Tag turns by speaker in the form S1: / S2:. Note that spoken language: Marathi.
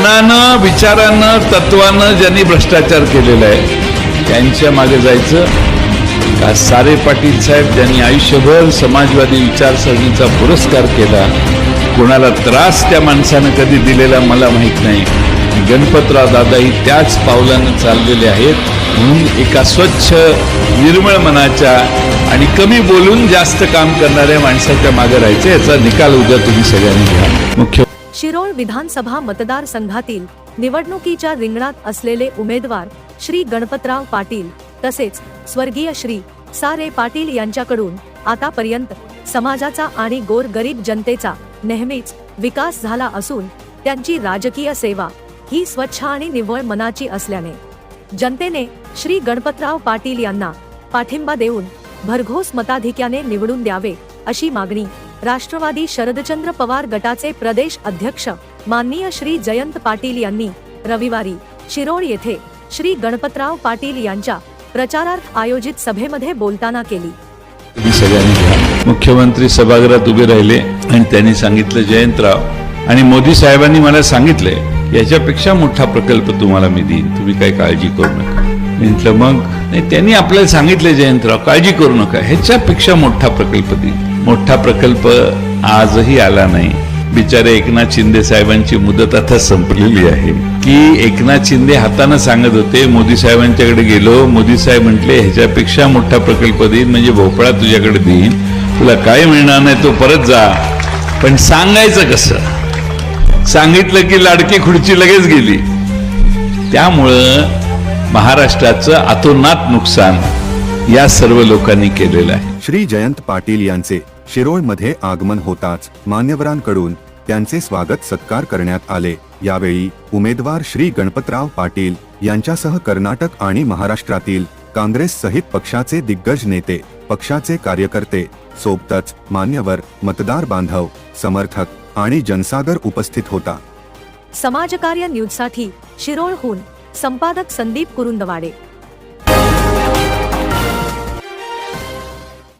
S1: ज्ञानानं विचारानं तत्वानं ज्यांनी भ्रष्टाचार केलेला आहे त्यांच्या मागे जायचं. का सारे पाटील साहेब ज्यांनी आयुष्यभर समाजवादी विचारसरणीचा पुरस्कार केला कोणाला त्रास त्या माणसानं कधी दिलेला मला माहीत नाही. गणपतराव दादाही त्याच पावलानं चाललेले आहेत म्हणून एका स्वच्छ निर्मळ मनाच्या आणि कमी बोलून जास्त काम करणाऱ्या माणसाच्या मागे राहायचं याचा निकाल उद्या तुम्ही सगळ्यांनी घ्या. मुख्य
S2: शिरोळ विधानसभा मतदारसंघातील निवडणुकीच्या रिंगणात असलेले उमेदवार श्री गणपतराव पाटील तसेच स्वर्गीय श्री सारे पाटील यांच्याकडून आतापर्यंत समाजाचा आणि गोर गरीब जनतेचा नेहमीच विकास झाला असून त्यांची राजकीय सेवा ही स्वच्छ आणि निव्वळ मनाची असल्याने. जनतेने श्री गणपतराव पाटील यांना पाठिंबा देऊन भरघोस मताधिक्याने निवडून द्यावे अशी मागणी राष्ट्रवादी शरदचंद्र पवार गटाचे प्रदेश अध्यक्ष माननीय श्री जयंत पाटील यांनी रविवारी शिरोळ येथे श्री गणपतराव पाटील यांच्या प्रचारार्थ आयोजित सभेमध्ये बोलताना केली.
S1: मुख्यमंत्री सभागृहात उभे राहिले आणि त्यांनी सांगितलं जयंतराव आणि मोदी साहेबांनी मला सांगितले याच्यापेक्षा मोठा प्रकल्प तुम्हाला मी देईन. तुम्ही काही काळजी करू नका. म्हटलं मग? नाही त्यांनी आपल्याला सांगितलं जयंतराव काळजी करू नका. ह्याच्यापेक्षा मोठा प्रकल्प देईन. मोठा प्रकल्प आजही आला नाही. बिचारे एकनाथ शिंदे साहेबांची मुदत आता संपलेली आहे. की एकनाथ शिंदे हातानं सांगत होते मोदी साहेबांच्याकडे गेलो मोदी साहेब म्हटले ह्याच्यापेक्षा मोठा प्रकल्प देईन म्हणजे भोपळा तुझ्याकडे देईन. तुला काय मिळणार नाही तो परत जा. पण सांगायचं कसं? सांगितलं की लाडकी खुर्ची लगेच गेली. त्यामुळं महाराष्ट्राचं अतोनात नुकसान या सर्व लोकांनी केलेलं आहे.
S3: श्री जयंत पाटील यांचे शिरोळमध्ये आगमन होताच मान्यवरांकडून त्यांचे स्वागत सत्कार करण्यात आले. यावेळी उमेदवार श्री गणपतराव पाटील यांच्यासह कर्नाटक आणि महाराष्ट्रातील काँग्रेस सहित पक्षाचे दिग्गज नेते पक्षाचे कार्यकर्ते सोबतच मान्यवर मतदार बांधव समर्थक आणि जनसागर उपस्थित होता.
S2: समाजकार्य न्यूजसाठी शिरोळहून संपादक संदीप कुरुंदवाडे.